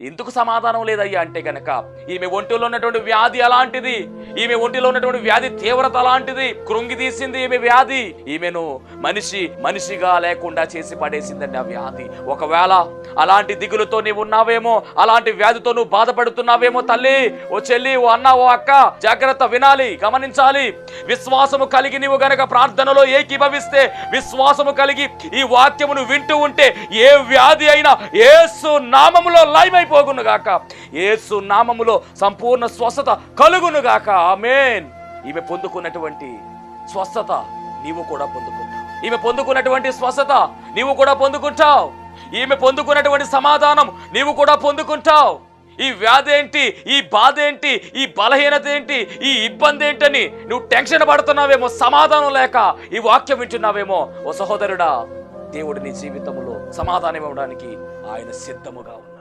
ఎందుకు సమాధానం లేదయ్యా అంటే గనక ఈమె ఒంటిలో ఉన్నటువంటి వ్యాధి అలాంటిది ఈమె ఒంటిలో ఉన్నటువంటి వ్యాధి తీవ్రత అలాంటిది కృంగి తీసింది ఈమె వ్యాధి. ఈమెను మనిషి మనిషిగా లేకుండా చేసి పడేసిందండి ఆ వ్యాధి. ఒకవేళ అలాంటి దిగులతో నీవు ఉన్నావేమో? అలాంటి వ్యాధితో నువ్వు బాధపడుతున్నావేమో తల్లి? ఓ చెల్లి ఓ అన్న ఓ అక్క జాగ్రత్త వినాలి గమనించాలి. విశ్వాసము కలిగి నీవు గనక ప్రార్థనలో ఏకీభవిస్తే విశ్వాసము కలిగి ఈ వాక్యమును వింటూ ఉంటే ఏ వ్యాధి అయినా ఏసు నామములో లయమైపోగును గాక. ఏసు నామములో సంపూర్ణ స్వస్థత కలుగును గాక. ఆమెన్. ఈమె పొందుకున్నటువంటి స్వస్థత నీవు కూడా పొందుకుంటావు. ఈమె పొందుకున్నటువంటి స్వస్థత నీవు కూడా పొందుకుంటావు. ఈమె పొందుకున్నటువంటి సమాధానం నీవు కూడా పొందుకుంటావు. ఈ వ్యాధి ఏంటి? ఈ బాధ ఏంటి? ఈ బలహీనత ఏంటి? ఈ ఇబ్బంది ఏంటని నువ్వు టెన్షన్ పడుతున్నావేమో సమాధానం లేక ఈ వాక్యం వింటున్నావేమో ఓ సహోదరుడా దేవుడు నీ జీవితంలో సమాధానం ఇవ్వడానికి ఆయన సిద్ధముగా ఉన్నాడు.